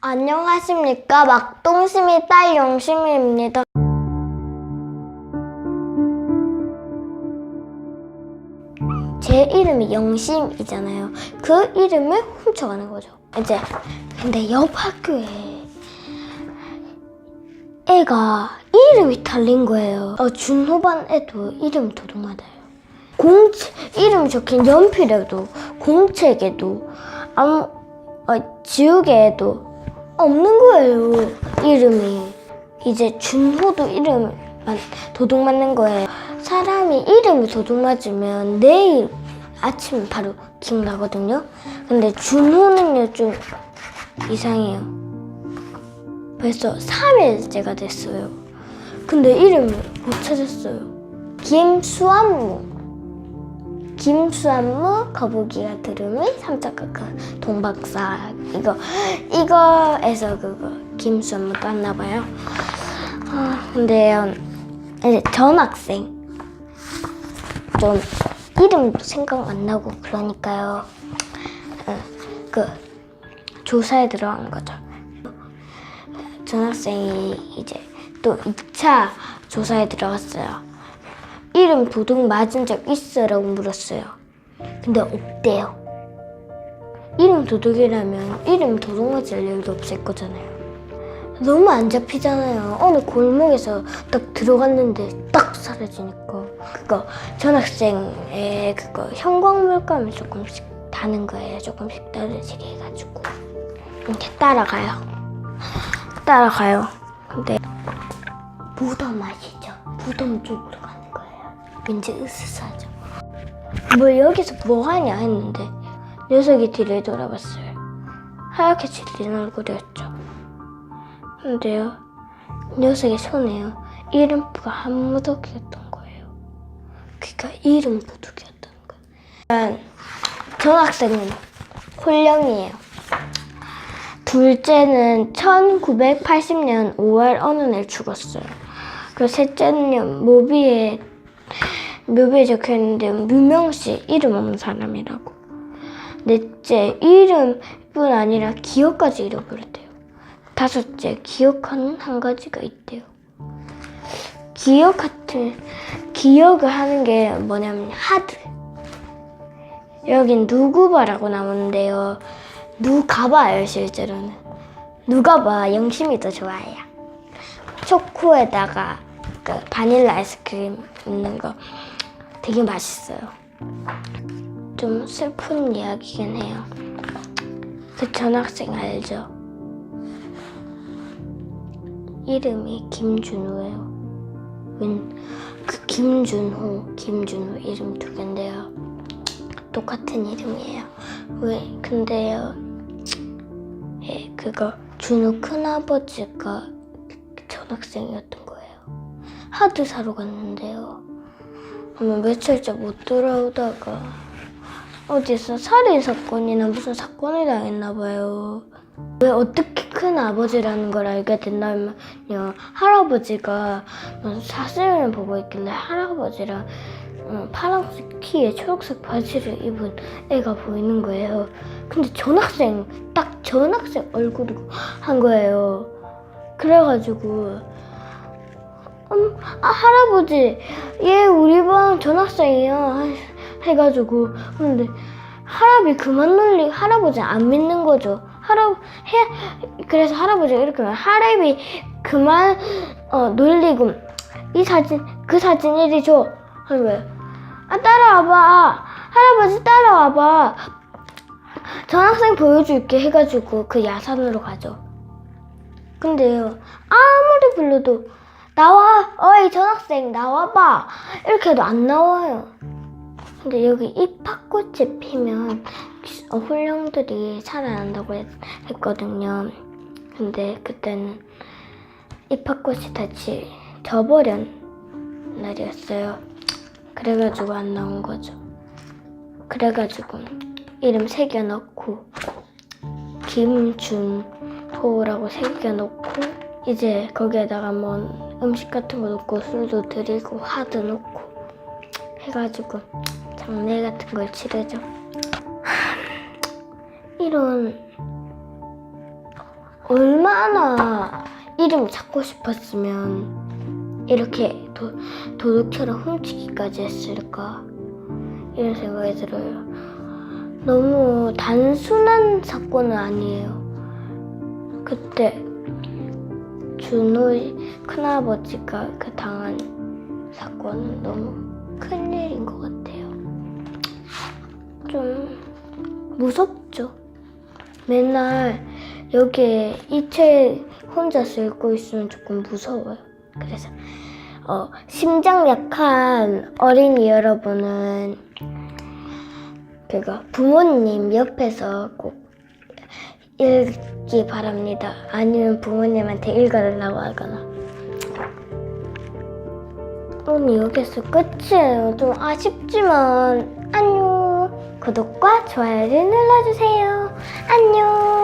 안녕하십니까 막동심이 딸 영심이입니다. 제 이름이 영심이잖아요. 그 이름을 훔쳐가는 거죠. 이제 근데 옆 학교에 애가 이름이 달린 거예요. 어, 준호반 애도 이름 도둑맞아요. 공책 이름 적힌 연필에도 공책에도 아무 어, 지우개에도 없는 거예요. 이름이 이제 준호도 이름만 도둑 맞는 거예요. 사람이 이름이 도둑 맞으면 내일 아침 바로 기억나거든요. 근데 준호는요 좀 이상해요. 벌써 3일째가 됐어요. 근데 이름을 못 찾았어요. 김수암무. 김수암무 거북이가 들음이 삼척크크 동박사 이거 이거에서 그거 김수암무 땄나 봐요. 아 근데요 이제 전학생 좀 이름도 생각 안 나고 그러니까요. 어, 그 조사에 들어간 거죠. 전학생이 이제 또 2차 조사에 들어갔어요. 이름 도둑 맞은 적 있어라고 물었어요. 근데 없대요. 이름 도둑이라면 이름 도둑 맞을 일도 없을 거잖아요. 너무 안 잡히잖아요. 어느 골목에서 딱 들어갔는데 딱 사라지니까. 그거 전학생의 그거 형광물감을 조금씩 다는 거예요. 조금씩 떨어지게 해가지고. 이렇게 따라가요. 따라가요. 근데 무덤 아시죠? 무덤 쪽으로 가는 거예요. 왠지 으스스하죠. 뭐 여기서 뭐 하냐 했는데 녀석이 뒤를 돌아봤어요. 하얗게 질린 얼굴이었죠. 근데요, 녀석의 손에요 이름표가 한 무더기였던 거예요. 그러니까 이름 도둑이었던 거예요. 전학생은 홀령이에요. 둘째는 1980년 5월 어느 날 죽었어요. 그 셋째는요, 묘비에, 묘비에 적혀 있는데, 유명씨, 이름 없는 사람이라고. 넷째, 이름뿐 아니라 기억까지 잃어버렸대요. 다섯째, 기억하는 한 가지가 있대요. 기억 같은, 기억을 하는 게 뭐냐면, 하드. 여긴 누구바라고 나오는데요. 누가 봐요, 실제로는. 누가 봐, 영심이 더 좋아해요. 초코에다가 그 바닐라 아이스크림 있는 거 되게 맛있어요. 좀 슬픈 이야기긴 해요. 그 전학생 알죠? 이름이 김준호예요. 웬그 김준호, 김준호 이름 두 개인데요. 똑같은 이름이에요. 왜? 근데요, 예, 그거 준호 큰아버지가 전학생이었던 거예요. 하드 사러 갔는데요. 아마 며칠째 못 돌아오다가 어디서 살인 사건이나 무슨 사건을 당했나 봐요. 왜 어떻게 큰 아버지라는 걸 알게 됐냐면요 할아버지가 사진을 보고 있길래 할아버지랑 어, 파란색 키에 초록색 바지를 입은 애가 보이는 거예요. 근데 전학생 딱 전학생 얼굴이고 한 거예요. 그래가지고 음, 아 할아버지 얘 우리 반 전학생이야 해가지고 근데 할아버지 그만 놀리 할아버지 안 믿는 거죠. 할아 해 그래서 할아버지가 이렇게 말 할아버지 그만 어 놀리고 이 사진 그 사진 이리 줘 하는 거예요. 아 따라와봐 할아버지 따라와봐 전학생 보여줄게 해가지고 그 야산으로 가죠. 근데요 아무리 불러도 나와 어이 전학생 나와봐 이렇게 해도 안 나와요. 근데 여기 입학꽃이 피면 어, 홀령들이 살아난다고 했, 했거든요. 근데 그때는 입학꽃이 다시 져버린 날이었어요. 그래가지고 안 나온 거죠. 그래가지고 이름 새겨넣고 김준호라고 새겨놓고 이제 거기에다가 뭐 음식 같은 거 넣고 술도 드리고 화도 넣고 해가지고 장례 같은 걸 치르죠. 이런 얼마나 이름 찾고 싶었으면 이렇게 도, 도둑처럼 훔치기까지 했을까 이런 생각이 들어요. 너무 단순한 사건은 아니에요. 그때 준호의 큰아버지가 그 당한 사건은 너무 큰 일인 것 같아요. 좀 무섭죠. 맨날 여기에 이 책 혼자서 읽고 있으면 조금 무서워요. 그래서 어, 심장 약한 어린이 여러분은 그거 부모님 옆에서 꼭 읽기 바랍니다. 아니면 부모님한테 읽어달라고 하거나. 오늘 여기서 끝이에요. 좀 아쉽지만 안녕. 구독과 좋아요를 눌러주세요. 안녕.